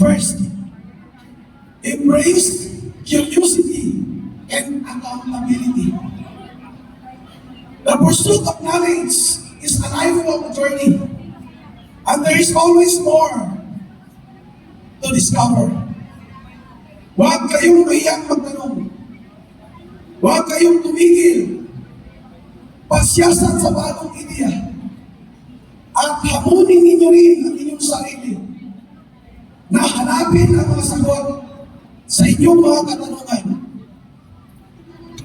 First, embrace curiosity and accountability. The pursuit of knowledge is a lifelong journey, and there is always more to discover. Huwag kayong mahiyang magtanong. Huwag kayong tumigil. Pasyasan sa bagong ideya. At hamunin ninyo rin ang inyong sarili na hanapin ang mga sagot sa inyong mga katanungan.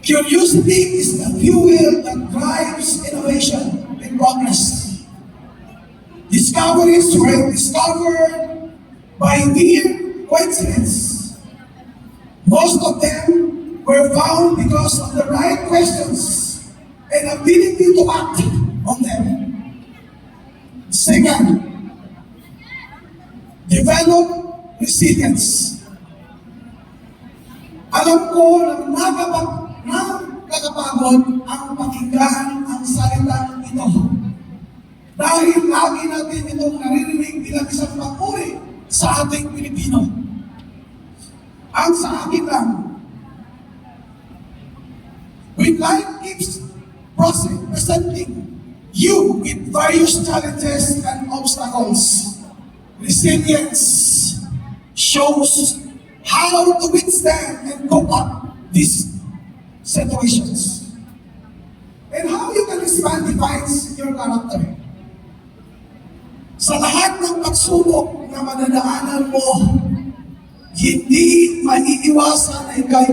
Curiosity is the fuel that drives innovation and progress. Discoveries were discovered by mere coincidence. Most of them were found because of the right questions and ability to act on them. Second, develop resilience. Alam ko na nakapag nakakapagod ang pakinggan ang salitang ito. Dahil lagi natin itong naririnig bilang isang papuri sa ating Pilipino. Ang sa akin lang, when life keeps presenting you with various challenges and obstacles, resilience shows how to withstand and cope up these situations. And how you can respond defines your character. Sa lahat ng pagsubok na madadaanan mo, hindi maiiwasan na ikaw'y